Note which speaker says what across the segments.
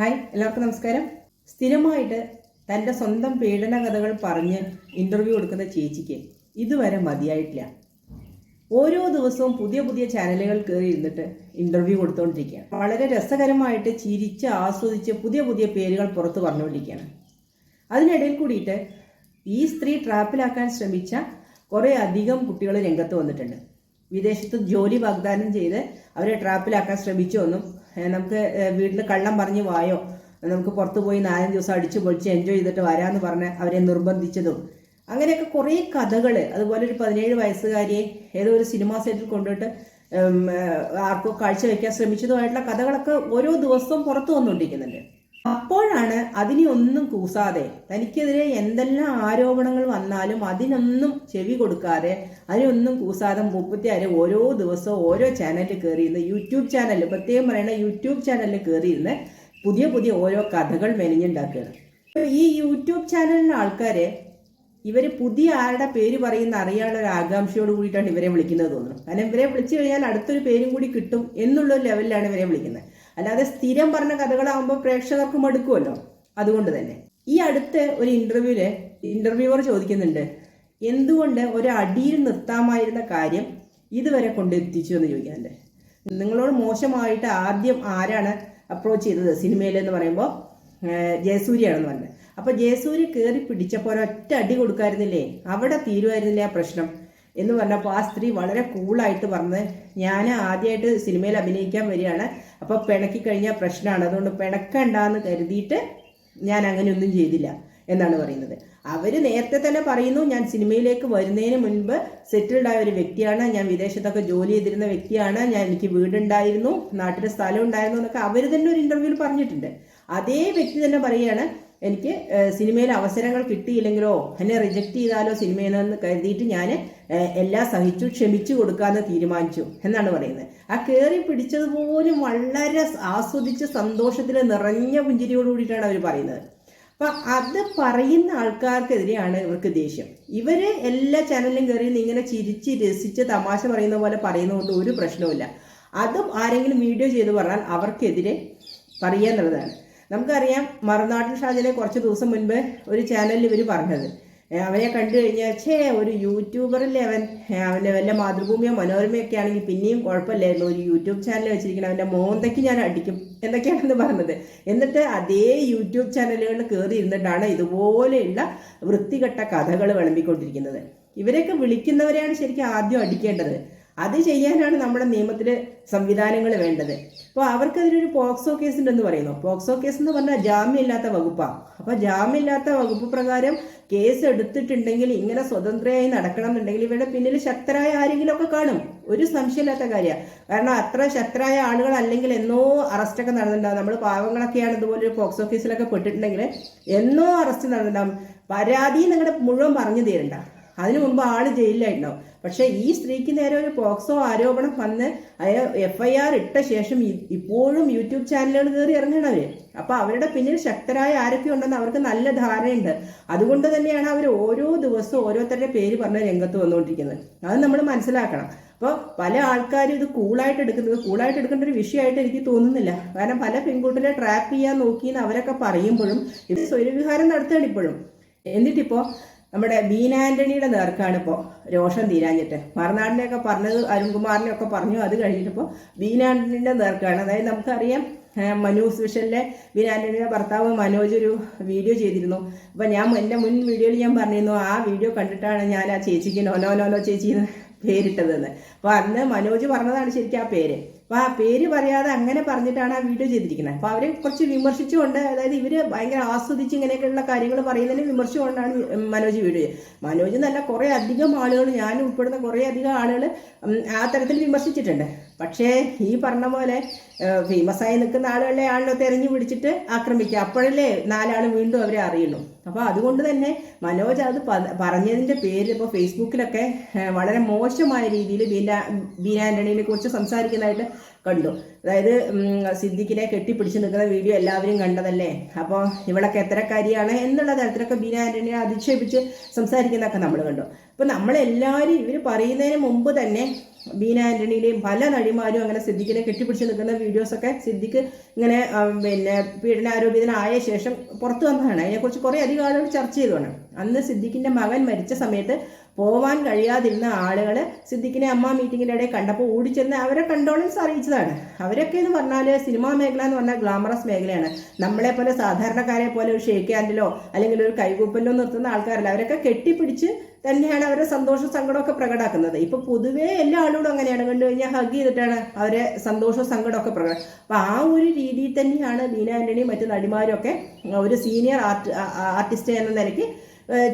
Speaker 1: Hi എല്ലാവർക്കും നമസ്കാരം. സ്ഥിരമായിട്ട് തന്റെ സ്വന്തം പീഡന കഥകൾ പറഞ്ഞ് ഇന്റർവ്യൂ കൊടുക്കുന്ന ചേച്ചിക്ക് ഇതുവരെ മതിയായിട്ടില്ല. ഓരോ ദിവസവും പുതിയ പുതിയ ചാനലുകൾ കയറി ഇരുന്നിട്ട് ഇന്റർവ്യൂ കൊടുത്തുകൊണ്ടിരിക്കുകയാണ് വളരെ രസകരമായിട്ട് ചിരിച്ച് ആസ്വദിച്ച് പുതിയ പുതിയ പേരുകൾ പുറത്ത് പറഞ്ഞുകൊണ്ടിരിക്കുകയാണ്. അതിനിടയിൽ കൂടിയിട്ട് ഈ സ്ത്രീ ട്രാപ്പിലാക്കാൻ ശ്രമിച്ച കുറേ അധികം കുട്ടികൾ രംഗത്ത് വന്നിട്ടുണ്ട്. വിദേശത്ത് ജോലി വാഗ്ദാനം ചെയ്ത് അവരെ ട്രാപ്പിലാക്കാൻ ശ്രമിച്ചു എന്നും നമുക്ക് വീട്ടിൽ കള്ളം പറഞ്ഞ് വായോ? നമുക്ക് പുറത്തു പോയി നാലഞ്ച് ദിവസം അടിച്ചു പൊളിച്ച് എൻജോയ് ചെയ്തിട്ട് വരാമെന്ന് പറഞ്ഞ് അവരെ നിർബന്ധിച്ചതും. അങ്ങനെയൊക്കെ കുറേ കഥകൾ അതുപോലെ ഒരു പതിനേഴ് വയസ്സുകാരിയെ ഏതോ ഒരു സിനിമാ സെറ്റിൽ കൊണ്ടുപോയിട്ട് ആർക്കോ കാഴ്ചവെക്കാൻ ശ്രമിച്ചതുമായിട്ടുള്ള കഥകളൊക്കെ ഓരോ ദിവസവും പുറത്തു വന്നുകൊണ്ടിരിക്കുന്നുണ്ട്. അപ്പോഴാണ് അതിനെ ഒന്നും കൂസാതെ തനിക്കെതിരെ എന്തെല്ലാം ആരോപണങ്ങൾ വന്നാലും അതിനൊന്നും ചെവി കൊടുക്കാതെ അതിനൊന്നും കൂസാതെ മുപ്പത്തിയാറ് ഓരോ ദിവസവും ഓരോ ചാനലിൽ കയറിയിരുന്ന് യൂട്യൂബ് ചാനലിൽ പ്രത്യേകം പറയുന്ന യൂട്യൂബ് ചാനലിൽ കയറിയിരുന്ന് പുതിയ പുതിയ ഓരോ കഥകൾ മെനഞ്ഞുണ്ടാക്കുകയാണ്. ഈ യൂട്യൂബ് ചാനലിലെ ആൾക്കാരെ ഇവർ പുതിയ ആരുടെ പേര് പറയുന്ന അറിയാനുള്ള ഒരു ആകാംക്ഷയോട് കൂടിയിട്ടാണ് ഇവരെ വിളിക്കുന്നത് തോന്നുന്നു. കാരണം ഇവരെ വിളിച്ചു കഴിഞ്ഞാൽ അടുത്തൊരു പേരും കൂടി കിട്ടും എന്നുള്ള ലെവലിലാണ് ഇവരെ വിളിക്കുന്നത്. അല്ലാതെ സ്ഥിരം പറഞ്ഞ കഥകളാകുമ്പോൾ പ്രേക്ഷകർക്ക് മടുക്കുമല്ലോ. അതുകൊണ്ട് തന്നെ. ഈ അടുത്ത ഒരു ഇന്റർവ്യൂൽ ഇന്റർവ്യൂവർ ചോദിക്കുന്നുണ്ട് എന്തുകൊണ്ട് ഒരു അടിയിൽ നിർത്താമായിരുന്ന കാര്യം ഇതുവരെ കൊണ്ടെത്തിച്ചു എന്ന് ചോദിക്കുന്നുണ്ട്. നിങ്ങളോട് മോശമായിട്ട് ആദ്യം ആരാണ് അപ്രോച്ച് ചെയ്തത് സിനിമയിൽ എന്ന് പറയുമ്പോൾ ജയസൂര്യാണെന്ന് പറഞ്ഞത്. അപ്പോൾ ജയസൂര്യ കയറി പിടിച്ചപ്പോൾ ഒരൊറ്റ അടി കൊടുക്കായിരുന്നില്ലേ? അവിടെ തീരുമായിരുന്നില്ലേ ആ പ്രശ്നം? എന്ന് പറഞ്ഞപ്പോൾ ആ സ്ത്രീ വളരെ കൂളായിട്ട് പറഞ്ഞത് ഞാൻ ആദ്യമായിട്ട് സിനിമയിൽ അഭിനയിക്കാൻ വരികയാണ്. അപ്പോൾ പിണക്കി കഴിഞ്ഞാൽ പ്രശ്നമാണ് അതുകൊണ്ട് പിണക്കണ്ടെന്ന് കരുതിയിട്ട് ഞാൻ അങ്ങനെയൊന്നും ചെയ്തില്ല എന്നാണ് പറയുന്നത്. അവർ നേരത്തെ തന്നെ പറയുന്നു ഞാൻ സിനിമയിലേക്ക് വരുന്നതിന് മുൻപ് സെറ്റിൽഡ് ആയ ഒരു വ്യക്തിയാണ്. ഞാൻ വിദേശത്തൊക്കെ ജോലി ചെയ്തിരുന്ന വ്യക്തിയാണ്. ഞാൻ എനിക്ക് വീടുണ്ടായിരുന്നു നാട്ടിൽ സ്ഥലം ഉണ്ടായിരുന്നു എന്നൊക്കെ അവർ തന്നെ ഒരു ഇന്റർവ്യൂവിൽ പറഞ്ഞിട്ടുണ്ട്. അതേ വ്യക്തി തന്നെ പറയുകയാണ് എനിക്ക് സിനിമയിൽ അവസരങ്ങൾ കിട്ടിയില്ലെങ്കിലോ എന്നെ റിജക്റ്റ് ചെയ്താലോ സിനിമയിൽ നിന്ന് കരുതിയിട്ട് ഞാൻ എല്ലാം സഹിച്ചു ക്ഷമിച്ചു കൊടുക്കാമെന്ന് തീരുമാനിച്ചു എന്നാണ് പറയുന്നത്. ആ കയറി പിടിച്ചതുപോലും വളരെ ആസ്വദിച്ച് സന്തോഷത്തിൽ നിറഞ്ഞ പുഞ്ചിരിയോട് കൂടിയിട്ടാണ് അവർ പറയുന്നത്. അപ്പൊ അത് പറയുന്ന ആൾക്കാർക്കെതിരെയാണ് ഇവർക്ക് ദേഷ്യം. ഇവർ എല്ലാ ചാനലിലും കയറി ഇങ്ങനെ ചിരിച്ച് രസിച്ച് തമാശ പറയുന്ന പോലെ പറയുന്നതുകൊണ്ട് ഒരു പ്രശ്നവുമില്ല. അതും ആരെങ്കിലും വീഡിയോ ചെയ്ത് പറഞ്ഞാൽ അവർക്കെതിരെ പറയാന്നുള്ളതാണ് നമുക്കറിയാം മറുനാട്ടിൽ ഷാജിനെ കുറച്ച് ദിവസം മുൻപ് ഒരു ചാനലിൽ ഇവർ പറഞ്ഞത്. അവനെ കണ്ടു കഴിഞ്ഞാൽ ഛേ ഒരു യൂട്യൂബറല്ലേ അവൻ? അവന്റെ വല്ല മാതൃഭൂമിയോ മനോരമയൊക്കെ ആണെങ്കിൽ പിന്നെയും കുഴപ്പമില്ലായിരുന്നു. ഒരു യൂട്യൂബ് ചാനൽ വെച്ചിരിക്കണം അവന്റെ മോന്തയ്ക്ക് ഞാൻ അടിക്കും എന്നൊക്കെയാണെന്ന് പറഞ്ഞത്. എന്നിട്ട് അതേ യൂട്യൂബ് ചാനലുകളിൽ കയറി ഇരുന്നിട്ടാണ് ഇതുപോലെയുള്ള വൃത്തികെട്ട കഥകൾ വിളമ്പിക്കൊണ്ടിരിക്കുന്നത്. ഇവരെയൊക്കെ വിളിക്കുന്നവരെയാണ് ശരിക്കും ആദ്യം അടിക്കേണ്ടത്. അത് ചെയ്യാനാണ് നമ്മുടെ നിയമത്തിൽ സംവിധാനങ്ങൾ വേണ്ടത്. അപ്പോൾ അവർക്കതിനൊരു പോക്സോ കേസ് ഉണ്ടെന്ന് പറയുന്നു. പോക്സോ കേസ് എന്ന് പറഞ്ഞാൽ ജാമ്യമില്ലാത്ത വകുപ്പാണ് അപ്പോൾ ജാമ്യമില്ലാത്ത വകുപ്പ് പ്രകാരം കേസ് എടുത്തിട്ടുണ്ടെങ്കിൽ ഇങ്ങനെ സ്വതന്ത്രയായി നടക്കണം എന്നുണ്ടെങ്കിൽ ഇവരുടെ പിന്നിൽ ശക്തരായ ആരെങ്കിലും ഒക്കെ കാണും. ഒരു സംശയമില്ലാത്ത കാര്യമാണ് കാരണം അത്ര ശക്തരായ ആളുകൾ അല്ലെങ്കിൽ എന്നോ അറസ്റ്റൊക്കെ നടന്നിട്ടുണ്ടാവും. നമ്മൾ പാവങ്ങളൊക്കെയാണ് ഇതുപോലെ ഒരു പോക്സോ കേസിലൊക്കെ പെട്ടിട്ടുണ്ടെങ്കിൽ എന്നോ അറസ്റ്റ് നടന്നിട്ടുണ്ടാവും. പരാതി നിങ്ങളുടെ മുഴുവൻ പറഞ്ഞു തീരണ്ട. അതിനു മുമ്പ് ആൾ ജയിലിലായിട്ടുണ്ടാവും. പക്ഷെ ഈ സ്ത്രീക്ക് നേരെ ഒരു പോക്സോ ആരോപണം വന്ന് അയാൾ എഫ് ഐ ആർ ഇട്ട ശേഷം ഇപ്പോഴും യൂട്യൂബ് ചാനലുകൾ കയറി ഇറങ്ങണവർ അപ്പൊ അവരുടെ പിന്നിൽ ശക്തരായ ആരൊക്കെ ഉണ്ടെന്ന് അവർക്ക് നല്ല ധാരണയുണ്ട്. അതുകൊണ്ട് തന്നെയാണ് അവർ ഓരോ ദിവസവും ഓരോരുത്തരുടെ പേര് പറഞ്ഞ് രംഗത്ത് വന്നുകൊണ്ടിരിക്കുന്നത് അത് നമ്മൾ മനസ്സിലാക്കണം. അപ്പോൾ പല ആൾക്കാരും ഇത് കൂളായിട്ട് എടുക്കുന്നത് കൂളായിട്ട് എടുക്കേണ്ട ഒരു വിഷയമായിട്ട് എനിക്ക് തോന്നുന്നില്ല. കാരണം പല പെൺകുട്ടികളെ ട്രാപ്പ് ചെയ്യാൻ നോക്കിയെന്ന് അവരൊക്കെ പറയുമ്പോഴും ഇത് സ്വൈരവിഹാരം നടത്തുകയാണ് ഇപ്പോഴും. എന്നിട്ടിപ്പോ നമ്മുടെ ബീന ആന്റണിയുടെ നേർക്കാണ് ഇപ്പോൾ രോഷം തീരാഞ്ഞിട്ട്. മറുനാടിനെയൊക്കെ പറഞ്ഞത് അരുൺകുമാറിനെ ഒക്കെ പറഞ്ഞു. അത് കഴിഞ്ഞിട്ടിപ്പോൾ ബീന ആന്റണിയുടെ നേർക്കാണ്. അതായത് നമുക്കറിയാം ആ, മനു ബീൻ ആന്റണിയുടെ ഭർത്താവ് മനോജ് ഒരു വീഡിയോ ചെയ്തിരുന്നു. അപ്പോൾ ഞാൻ എന്റെ മുൻ വീഡിയോയിൽ ഞാൻ പറഞ്ഞിരുന്നു ആ വീഡിയോ കണ്ടിട്ടാണ് ഞാൻ ആ ചേച്ചിക്ക് നോനോ നോനോ ചേച്ചി പേരിട്ടതെന്ന്. അപ്പോൾ അന്ന് മനോജ് പറഞ്ഞതാണ് ശരിക്കും ആ പേര്. അപ്പോൾ ആ പേര് പറയാതെ അങ്ങനെ പറഞ്ഞിട്ടാണ് ആ വീഡിയോ ചെയ്തിരിക്കുന്നത്. അപ്പോൾ അവരെ കുറച്ച് വിമർശിച്ചുകൊണ്ട് അതായത് ഇവർ ഭയങ്കര ആസ്വദിച്ച് ഇങ്ങനെയൊക്കെയുള്ള കാര്യങ്ങൾ പറയുന്നതിന് വിമർശിച്ചുകൊണ്ടാണ് മനോജ് വീഡിയോ ചെയ്യുന്നത് മനോജ് നല്ല കുറേ അധികം ആളുകൾ ഞാൻ ഉൾപ്പെടുന്ന കുറേ അധികം ആളുകൾ ആ തരത്തിൽ വിമർശിച്ചിട്ടുണ്ട്. പക്ഷേ ഈ പറഞ്ഞ പോലെ ഫേമസ് ആയി നിൽക്കുന്ന ആളുകളെ ആളിനെ തെരഞ്ഞു പിടിച്ചിട്ട് ആക്രമിക്കുക. അപ്പോഴല്ലേ നാലാൾ വീണ്ടും അവരെ അറിയുള്ളൂ. അപ്പോൾ അതുകൊണ്ട് തന്നെ മനോജ് അത് പറഞ്ഞതിന്റെ പേരിൽ ഇപ്പോൾ ഫേസ്ബുക്കിലൊക്കെ വളരെ മോശമായ രീതിയിൽ ബീന ബീന ആന്റണീനെ കുറിച്ച് സംസാരിക്കുന്നതായിട്ട് കണ്ടു. അതായത് സിദ്ദിഖിനെ കെട്ടിപ്പിടിച്ച് നിൽക്കുന്ന വീഡിയോ എല്ലാവരും കണ്ടതല്ലേ? അപ്പോൾ ഇവളൊക്കെ എത്ര എത്തരക്കാരിയാണ് എന്നുള്ള തരത്തിലൊക്കെ ബീന ആന്റണിയെ അധിക്ഷേപിച്ച് സംസാരിക്കുന്നതൊക്കെ നമ്മൾ കണ്ടു. അപ്പോൾ നമ്മളെല്ലാവരും ഇവർ പറയുന്നതിന് മുമ്പ് തന്നെ ബീന ആന്റണിയുടെയും പല നടിമാരും അങ്ങനെ സിദ്ദിഖിനെ കെട്ടിപ്പിടിച്ച് നിൽക്കുന്ന വീഡിയോസൊക്കെ സിദ്ദിഖ് ഇങ്ങനെ പിന്നെ പീഡനാരോപിതനായ ശേഷം പുറത്തു വന്നതാണ്. അതിനെക്കുറിച്ച് കുറേ അധികം ആളുകൾ ചർച്ച ചെയ്തതാണ്. അന്ന് സിദ്ദിഖിന്റെ മകൻ മരിച്ച സമയത്ത് പോവാൻ കഴിയാതിരുന്ന ആളുകൾ സിദ്ദിഖിനെ അമ്മ മീറ്റിങ്ങിന്റെ ഇടയിൽ കണ്ടപ്പോൾ ഓടിച്ചെന്ന് അവരെ കണ്ടോളൻസ് അറിയിച്ചതാണ്. അവരൊക്കെ എന്ന് പറഞ്ഞാൽ സിനിമാ മേഖല എന്ന് പറഞ്ഞാൽ ഗ്ലാമറസ് മേഖലയാണ്. നമ്മളെ പോലെ സാധാരണക്കാരെ പോലെ ഒരു ഷേക്ക് ഹാൻഡിലോ അല്ലെങ്കിൽ ഒരു കൈകൂപ്പലിലോ നിർത്തുന്ന ആൾക്കാരല്ല. അവരൊക്കെ കെട്ടിപ്പിടിച്ച് തന്നെയാണ് അവരെ സന്തോഷ സങ്കടമൊക്കെ പ്രകടാക്കുന്നത് ഇപ്പൊ പൊതുവേ എല്ലാ ആളുകളും അങ്ങനെയാണ്. കണ്ടു കഴിഞ്ഞാൽ ഹഗ് ചെയ്തിട്ടാണ് അവരെ സന്തോഷവും സങ്കടമൊക്കെ പ്രകട അപ്പൊ ആ ഒരു രീതിയിൽ തന്നെയാണ് ബീന ആന്റണിയും മറ്റു നടിമാരും ഒക്കെ ഒരു സീനിയർ ആർട്ട് ആർട്ടിസ്റ്റ് എന്ന നിലയ്ക്ക്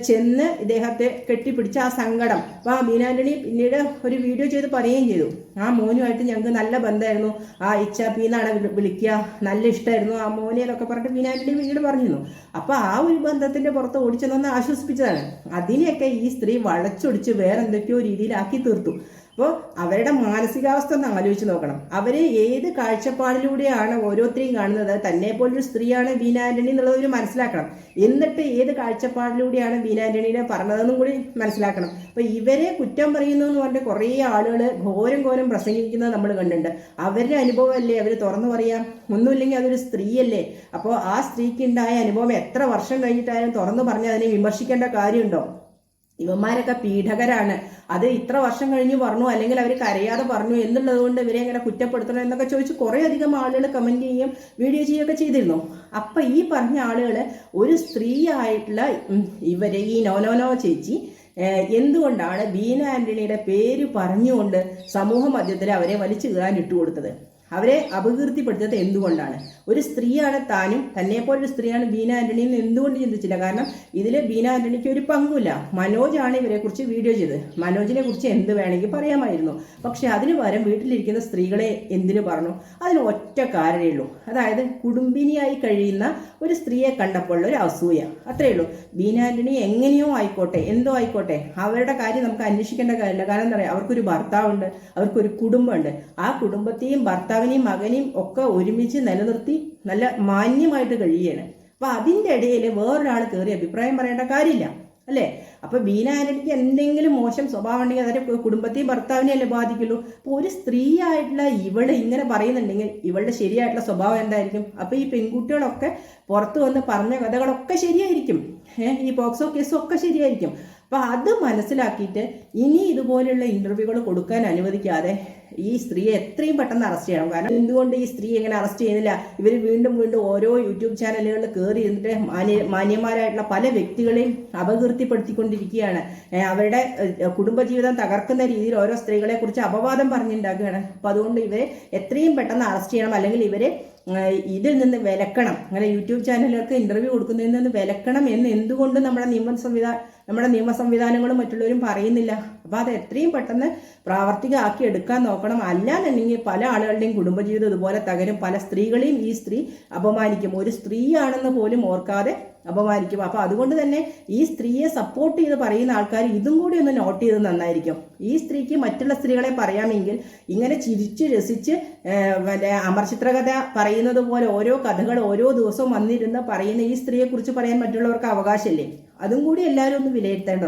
Speaker 1: ചെന്ന് ഇദ്ദേഹത്തെ കെട്ടിപ്പിടിച്ച ആ സങ്കടം. അപ്പോൾ ആ ബീനാന്റണി പിന്നീട് ഒരു വീഡിയോ ചെയ്ത് പറയുകയും ചെയ്തു. ആ മോനുമായിട്ട് ഞങ്ങൾക്ക് നല്ല ബന്ധമായിരുന്നു. ആ ഇച്ചാപ്പി എന്നാണ് വിളി- വിളിക്കുക. നല്ല ഇഷ്ടമായിരുന്നു ആ മോനെ എന്നൊക്കെ പറഞ്ഞിട്ട് ബീനാന്റണി പിന്നീട് പറഞ്ഞിരുന്നു. അപ്പോൾ ആ ഒരു ബന്ധത്തിന്റെ പുറത്ത് ഓടിച്ചെന്നൊന്ന് ആശ്വസിപ്പിച്ചതാണ്. അതിനെയൊക്കെ ഈ സ്ത്രീ വളച്ചൊടിച്ച് വേറെ എന്തൊക്കെയോ രീതിയിലാക്കി തീർത്തു. അപ്പോൾ അവരുടെ മാനസികാവസ്ഥ ഒന്ന് ആലോചിച്ച് നോക്കണം. അവർ ഏത് കാഴ്ചപ്പാടിലൂടെയാണ് ഓരോരുത്തരെയും കാണുന്നത്? തന്നെ പോലൊരു സ്ത്രീയാണ് ബീന എന്നുള്ളത് ഒരു മനസ്സിലാക്കണം. എന്നിട്ട് ഏത് കാഴ്ചപ്പാടിലൂടെയാണ് ബീന പറഞ്ഞതെന്നും കൂടി മനസ്സിലാക്കണം. അപ്പോൾ ഇവരെ കുറ്റം പറയുന്നു എന്ന് പറഞ്ഞിട്ട് കുറേ ആളുകൾ ഘോരം ഘോരം പ്രസംഗിക്കുന്നത് നമ്മൾ കണ്ടിട്ടുണ്ട്. അവരുടെ അനുഭവമല്ലേ? അവർ തുറന്നു പറയാം ഒന്നുമില്ലെങ്കിൽ അതൊരു സ്ത്രീയല്ലേ? അപ്പോൾ ആ സ്ത്രീക്ക് ഉണ്ടായ അനുഭവം എത്ര വർഷം കഴിഞ്ഞിട്ടായാലും തുറന്നു പറഞ്ഞ് അതിനെ വിമർശിക്കേണ്ട കാര്യമുണ്ടോ? ഇവന്മാരൊക്കെ പീഡകരാണ്. അത് ഇത്ര വർഷം കഴിഞ്ഞ് പറഞ്ഞു അല്ലെങ്കിൽ അവർ കരയാതെ പറഞ്ഞു എന്നുള്ളത് കൊണ്ട് ഇവരെ എങ്ങനെ കുറ്റപ്പെടുത്തണം എന്നൊക്കെ ചോദിച്ച് കുറേ അധികം ആളുകൾ കമന്റ് ചെയ്യുകയും വീഡിയോ ചെയ്യുകയൊക്കെ ചെയ്തിരുന്നു. അപ്പൊ ഈ പറഞ്ഞ ആളുകൾ ഒരു സ്ത്രീ ആയിട്ടുള്ള ഇവരെ ഈ നോനോനോ ചേച്ചി എന്തുകൊണ്ടാണ് ബീന ആന്റണിയുടെ പേര് പറഞ്ഞുകൊണ്ട് സമൂഹ മധ്യത്തിൽ അവരെ വലിച്ചു കീറാൻ ഇട്ടുകൊടുത്തത്? അവരെ അപകീർത്തിപ്പെടുത്തത് എന്തുകൊണ്ടാണ്? ഒരു സ്ത്രീയാണ് താനും തന്നെ പോലൊരു സ്ത്രീയാണ് ബീന ആന്റണി എന്ന് എന്തുകൊണ്ട് ചിന്തിച്ചില്ല? കാരണം ഇതിൽ ബീന ആന്റണിക്ക് ഒരു പങ്കുമില്ല. മനോജാണ് ഇവരെ കുറിച്ച് വീഡിയോ ചെയ്തത്. മനോജിനെ കുറിച്ച് എന്ത് വേണമെങ്കിൽ പറയാമായിരുന്നു. പക്ഷെ അതിന് പകരം വീട്ടിലിരിക്കുന്ന സ്ത്രീകളെ എന്തിനു പറഞ്ഞു? അതിന് ഒറ്റ കാരണമേ ഉള്ളൂ. അതായത് കുടുംബിനിയായി കഴിയുന്ന ഒരു സ്ത്രീയെ കണ്ടപ്പോൾ ഒരു അസൂയ. അത്രേ ഉള്ളൂ. ബീന ആന്റണി എങ്ങനെയോ ആയിക്കോട്ടെ എന്തോ ആയിക്കോട്ടെ അവരുടെ കാര്യം നമുക്ക് അന്വേഷിക്കേണ്ട കാര്യമില്ല. കാരണം എന്താ പറയുക? അവർക്കൊരു ഭർത്താവുണ്ട് അവർക്കൊരു കുടുംബമുണ്ട്. ആ കുടുംബത്തെയും ഭർത്താവിനെയും മകനെയും ഒക്കെ ഒരുമിച്ച് നിലനിർത്തി നല്ല മാന്യമായിട്ട് കഴിയുകയാണ്. അപ്പൊ അതിന്റെ ഇടയിൽ വേറൊരാൾ കയറി അഭിപ്രായം പറയേണ്ട കാര്യമില്ല അല്ലേ? അപ്പൊ ബീന ആന്റണിക്ക് എന്തെങ്കിലും മോശം സ്വഭാവം ഉണ്ടെങ്കിൽ അതിന്റെ കുടുംബത്തെയും ഭർത്താവിനെ അല്ലേ ബാധിക്കുള്ളൂ? അപ്പൊ ഒരു സ്ത്രീ ആയിട്ടുള്ള ഇവൾ ഇങ്ങനെ പറയുന്നുണ്ടെങ്കിൽ ഇവളുടെ ശരിയായിട്ടുള്ള സ്വഭാവം എന്തായിരിക്കും? അപ്പൊ ഈ പെൺകുട്ടികളൊക്കെ പുറത്തു വന്ന് പറഞ്ഞ കഥകളൊക്കെ ശരിയായിരിക്കും. ഈ പോക്സോ കേസും ഒക്കെ ശരിയായിരിക്കും. അപ്പൊ അത് മനസ്സിലാക്കിയിട്ട് ഇനി ഇതുപോലെയുള്ള ഇന്റർവ്യൂകൾ കൊടുക്കാൻ അനുവദിക്കാതെ ഈ സ്ത്രീയെ എത്രയും പെട്ടെന്ന് അറസ്റ്റ് ചെയ്യണം. കാരണം എന്തുകൊണ്ട് ഈ സ്ത്രീ എങ്ങനെ അറസ്റ്റ് ചെയ്യുന്നില്ല? ഇവർ വീണ്ടും വീണ്ടും ഓരോ യൂട്യൂബ് ചാനലുകളിൽ കയറി ഇരുന്നിട്ട് മാന്യ മാന്യന്മാരായിട്ടുള്ള പല വ്യക്തികളെയും അപകീർത്തിപ്പെടുത്തിക്കൊണ്ടിരിക്കുകയാണ്. അവരുടെ കുടുംബജീവിതം തകർക്കുന്ന രീതിയിൽ ഓരോ സ്ത്രീകളെ കുറിച്ച് അപവാദം പറഞ്ഞുണ്ടാക്കുകയാണ്. അപ്പൊ അതുകൊണ്ട് ഇവരെ എത്രയും പെട്ടെന്ന് അറസ്റ്റ് ചെയ്യണം. അല്ലെങ്കിൽ ഇവരെ ഇതിൽ നിന്ന് വിലക്കണം. അങ്ങനെ യൂട്യൂബ് ചാനലുകൾക്ക് ഇന്റർവ്യൂ കൊടുക്കുന്നതിൽ നിന്ന് വിലക്കണം എന്ന് എന്തുകൊണ്ട് നമ്മുടെ നിയമ സംവിധാന നമ്മുടെ നിയമ സംവിധാനങ്ങളും മറ്റുള്ളവരും പറയുന്നില്ല? അപ്പോൾ അത് എത്രയും പെട്ടെന്ന് പ്രാവർത്തികമാക്കി എടുക്കാൻ നോക്കണം. അല്ലാന്നുണ്ടെങ്കിൽ പല ആളുകളുടെയും കുടുംബജീവിതം ഇതുപോലെ തകരും. പല സ്ത്രീകളെയും ഈ സ്ത്രീ അപമാനിക്കും. ഒരു സ്ത്രീയാണെന്ന് പോലും ഓർക്കാതെ അപമാനിക്കും. അപ്പോൾ അതുകൊണ്ട് തന്നെ ഈ സ്ത്രീയെ സപ്പോർട്ട് ചെയ്ത് പറയുന്ന ആൾക്കാർ ഇതും കൂടി ഒന്ന് നോട്ട് ചെയ്ത് നന്നായിരിക്കും. ഈ സ്ത്രീക്ക് മറ്റുള്ള സ്ത്രീകളെ പറയാമെങ്കിൽ ഇങ്ങനെ ചിരിച്ച് രസിച്ച് മറ്റേ അമർചിത്രകഥ പറയുന്നത് പോലെ ഓരോ കഥകൾ ഓരോ ദിവസവും വന്നിരുന്ന് പറയുന്ന ഈ സ്ത്രീയെ കുറിച്ച് പറയാൻ മറ്റുള്ളവർക്ക് അവകാശമില്ലേ? അതും കൂടി എല്ലാവരും ഒന്ന് വിലയിരുത്തേണ്ടത്